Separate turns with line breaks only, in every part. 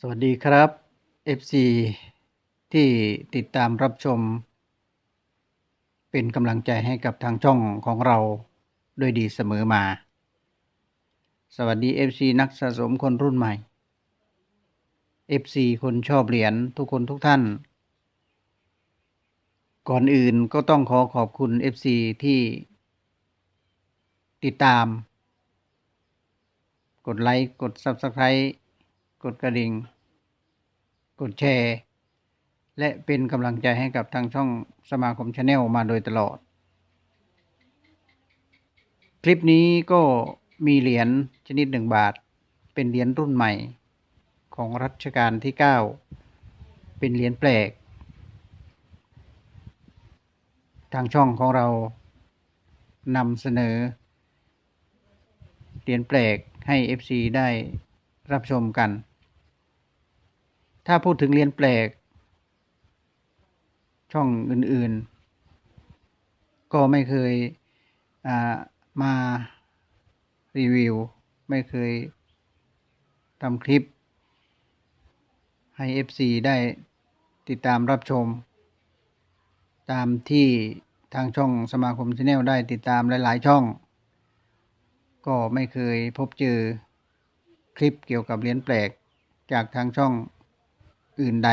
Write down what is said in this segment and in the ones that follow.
สวัสดีครับ FC ที่ติดตามรับชม เป็นกำลังใจให้กับทางช่องของเราด้วยดีเสมอมา สวัสดี FC นักสะสมคนรุ่นใหม่ FC คนชอบเหรียญทุกคนทุกท่าน ก่อนอื่นก็ต้องขอขอบคุณ FC ที่ติดตาม กดไลค์ กด Subscribe กดกระดิ่ง กดแชร์ และเป็นกำลังใจให้กับทางช่องสมาคมชาแนลมาโดยตลอด คลิปนี้ก็มีเหรียญชนิดหนึ่งบาท เป็นเหรียญรุ่นใหม่ของรัชกาลที่ 9 เป็นเหรียญแปลก ทางช่องของเรานำเสนอ เหรียญแปลกให้ FC ได้รับชมกัน ถ้าพูดถึงเรียญแปลก ช่องอื่นๆ ก็ไม่เคยามารีวิว ไม่เคยทำคลิป ให้ FC ได้ติดตามรับชม ตามที่ทางช่องสมาคมชาแนลได้ติดตามหลายๆ ช่อง ก็ไม่เคยพบเจอคลิปเกี่ยวกับเรียญแปลกจากทางช่อง อื่นใด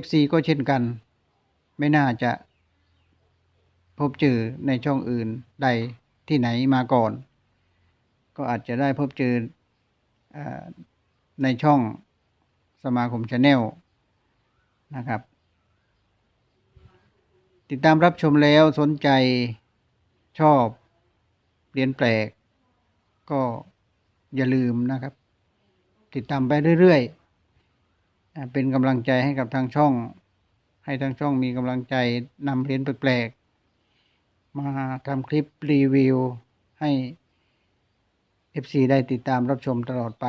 FC ก็เช่นกัน ไม่น่าจะพบเจอในช่องอื่นใดที่ไหนมาก่อน ก็อาจจะได้พบเจออในช่องสมาคมชาแนลนะครับ ติดตามรับชมแล้วสนใจชอบเรียนแปลก ก็อย่าลืมนะครับ ติดตามไปเรื่อยๆ เป็นกำลังใจให้กับทางช่อง ให้ทางช่องมีกำลังใจนำเหรียญแปลกๆมาทำคลิปรีวิวให้ FC ได้ติดตามรับชมตลอดไป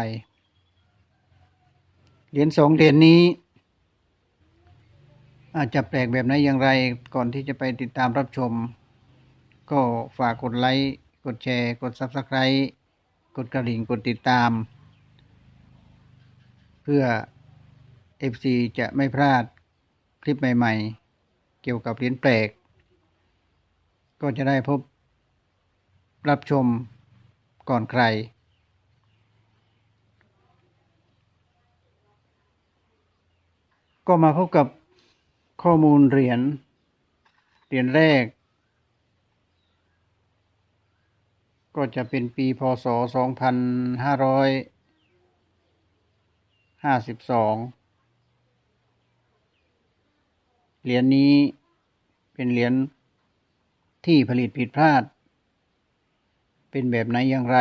เหรียญสองเหรียญนี้ อาจจะแปลกแบบไหนอย่างไรก่อนที่จะไปติดตามรับชม ก็ฝากกดไลค์ กดแชร์ กด Subscribe กดกระดิ่ง กดติดตาม เพื่อ FC จะไม่พลาดคลิปใหม่ๆ เกี่ยวกับเหรียญแปลก ก็จะได้พบรับชมก่อนใคร ก็มาพบกับข้อมูลเหรียญเหรียญแรก ก็จะเป็นปีพศ 2552 เหรียญนี้เป็นเหรียญที่ผลิตผิดพลาด เป็นแบบไหนอย่างไร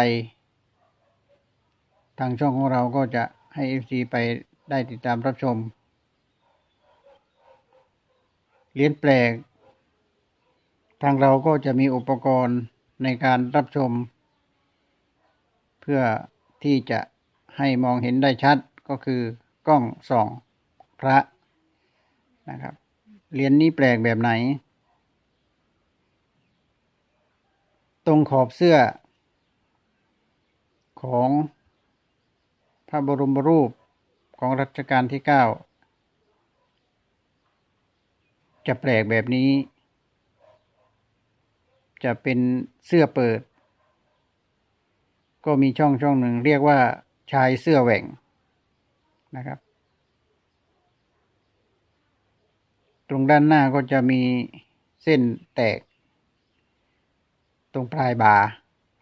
ทางช่องของเราก็จะให้ FC ไปได้ติดตามรับชม เหรียญแปลก ทางเราก็จะมีอุปกรณ์ในการรับชม เพื่อที่จะให้มองเห็นได้ชัดก็คือกล้องส่องพระนะครับ เหรียญนี้แปลกแบบไหน ตรงขอบเสื้อ ของพระบรมรูปของรัชกาลที่เก้าจะแปลกแบบนี้ จะเป็นเสื้อเปิด ก็มีช่องช่องหนึ่งเรียกว่าชายเสื้อแหว่งนะครับ ตรงด้านหน้าก็จะมีเส้นแตก ตรงปลายบ่า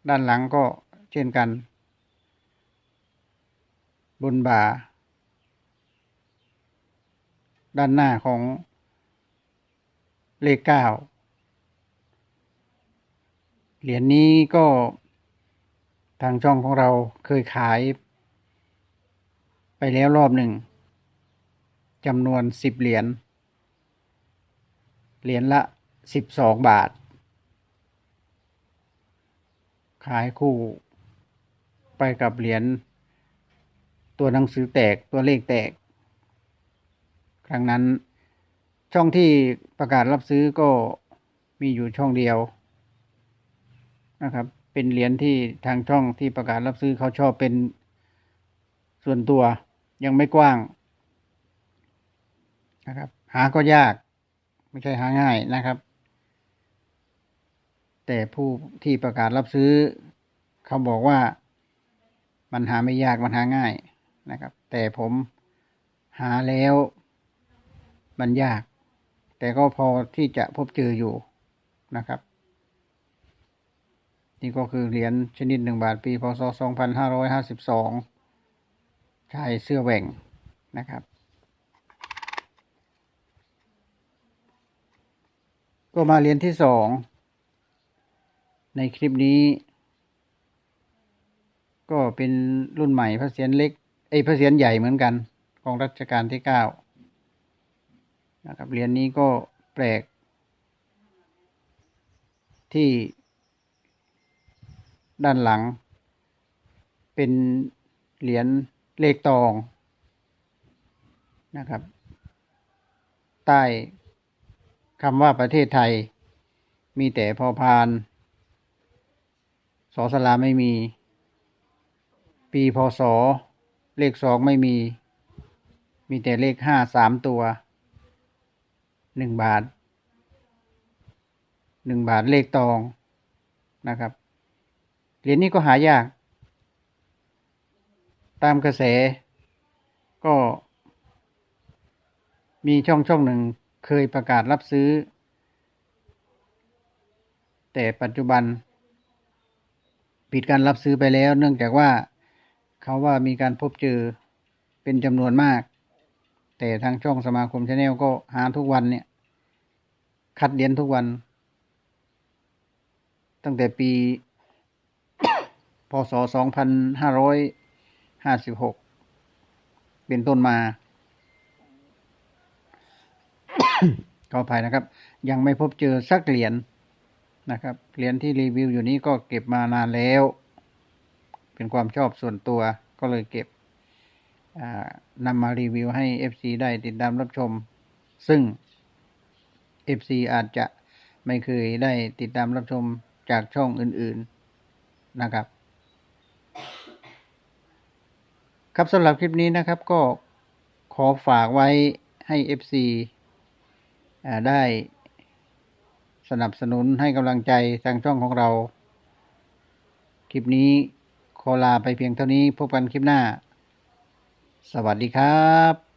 ด้านหลังก็เช่นกัน บนบ่า ด้านหน้าของเลขเก้าเหรียญนนี้ก็ทางช่องของเราเคยขาย ไปแล้วรอบหนึ่งจำนวนสิบเหรียญ เหรียญละสิบสองบาท ขายคู่ ไปกับเหรียญตัวหนังสือแตกตัวเลขแตก ครั้งนั้นช่องที่ประกาศรับซื้อก็มีอยู่ช่องเดียวนะครับ เป็นเหรียญที่ทางช่องที่ประกาศรับซื้อเขาชอบเป็นส่วนตัวยังไม่กว้างนะครับ หาก็ยาก ไม่ใช่หาง่ายนะครับ แต่ผู้ที่ประกาศรับซื้อ เขาบอกว่ามันหาไม่ยากมันหาง่ายนะครับ แต่ผมหาแล้วมันยาก แต่ก็พอที่จะพบเจออยู่นะครับ นี่ก็คือเหรียญชนิดหนึ่งบาทปีพศสองพันห้าร้อยห้าสิบสองชายเสื้อแหว่งนะครับ ก็มาเหรียญที่สอง ในคลิปนี้ ก็เป็นรุ่นใหม่พระเศียรเล็กไอ้พระเศียรใหญ่เหมือนกัน ของรัชกาลที่เก้านะครับเหรียญนี้ก็แปลก ที่ด้านหลัง เป็นเหรียญเลขตองนะครับ ใต้ คำว่าประเทศไทย มีแต่พอพานสอสลาไม่มี ปีพศเลขสองไม่มี มีแต่เลขห้าสามตัวหนึ่งบาทหนึ่งบาทเลขตองนะครับเหรียญนี้ก็หายาก ตามกระแสก็มีช่องช่องหนึ่ง เคยประกาศรับซื้อ แต่ปัจจุบัน ปิดการรับซื้อไปแล้ว เนื่องจากว่าเขาว่ามีการพบเจอเป็นจำนวนมาก แต่ทางช่องสมาคมชาแนลก็หาทุกวันเนี่ย คัดเหรียญทุกวัน ตั้งแต่ปี พศ 2556 เป็นต้นมา ขออภัยนะครับ ยังไม่พบเจอสักเหรียญนะครับ เหรียญที่รีวิวอยู่นี้ก็เก็บมานานแล้ว เป็นความชอบส่วนตัวก็เลยเก็บนำมารีวิวให้ FC ได้ติดตามรับชม ซึ่ง FC อาจจะไม่เคยได้ติดตามรับชมจากช่องอื่นๆนะครับ ครับสำหรับคลิปนี้นะครับก็ขอฝากไว้ให้ FC ได้สนับสนุนให้กำลังใจทางช่องของเรา คลิปนี้ขอลาไปเพียงเท่านี้พบกันคลิปหน้า สวัสดีครับ